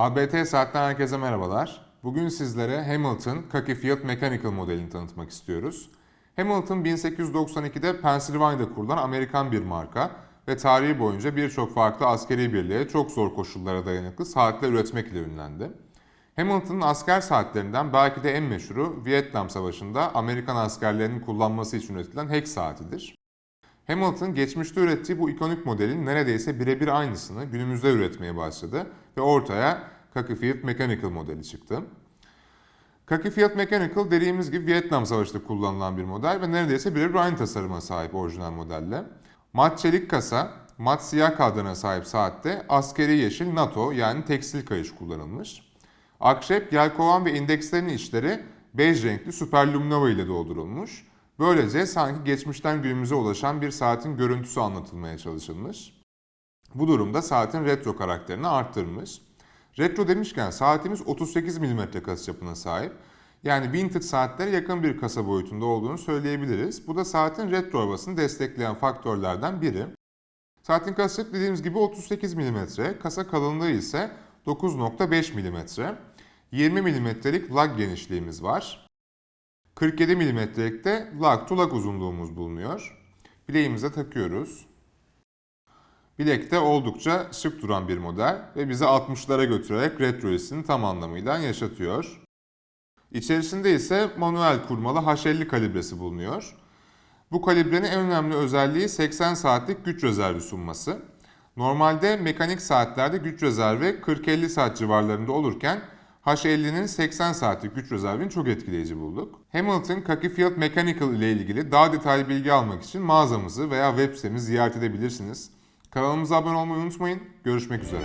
ABT Saat'ten herkese merhabalar. Bugün sizlere Hamilton Kaki Fiat Mechanical modelini tanıtmak istiyoruz. Hamilton 1892'de Pennsylvania'da kurulan Amerikan bir marka ve tarihi boyunca birçok farklı askeri birliğe çok zor koşullara dayanıklı saatler üretmek ile ünlendi. Hamilton'ın asker saatlerinden belki de en meşhuru Vietnam Savaşı'nda Amerikan askerlerinin kullanması için üretilen Hex saatidir. Hamilton geçmişte ürettiği bu ikonik modelin neredeyse birebir aynısını günümüzde üretmeye başladı ve ortaya Kaki Fiat Mechanical modeli çıktı. Kaki Fiat Mechanical dediğimiz gibi Vietnam Savaşı'nda kullanılan bir model ve neredeyse birebir aynı tasarıma sahip orijinal modelle. Mat çelik kasa, mat siyah kadrana sahip saatte askeri yeşil NATO yani tekstil kayış kullanılmış. Akşep, yelkovan ve indekslerin içleri bej renkli süperluminova ile doldurulmuş. Böylece sanki geçmişten günümüze ulaşan bir saatin görüntüsü anlatılmaya çalışılmış. Bu durumda saatin retro karakterini arttırmış. Retro demişken saatimiz 38 mm kasa çapına sahip. Yani vintage saatlere yakın bir kasa boyutunda olduğunu söyleyebiliriz. Bu da saatin retro havasını destekleyen faktörlerden biri. Saatin kasa çapı dediğimiz gibi 38 mm, kasa kalınlığı ise 9.5 mm. 20 mm'lik lag genişliğimiz var. 47 mm'lik de lag to lag uzunluğumuz bulunuyor. Bileğimize takıyoruz. Bilekte oldukça şık duran bir model ve bizi 60'lara götürerek retro hissini tam anlamıyla yaşatıyor. İçerisinde ise manuel kurmalı H50 kalibresi bulunuyor. Bu kalibrenin en önemli özelliği 80 saatlik güç rezervi sunması. Normalde mekanik saatlerde güç rezervi 40-50 saat civarlarında olurken H50'nin 80 saatlik güç rezervini çok etkileyici bulduk. Hamilton Fiat Mechanical ile ilgili daha detaylı bilgi almak için mağazamızı veya web sitemizi ziyaret edebilirsiniz. Kanalımıza abone olmayı unutmayın. Görüşmek üzere.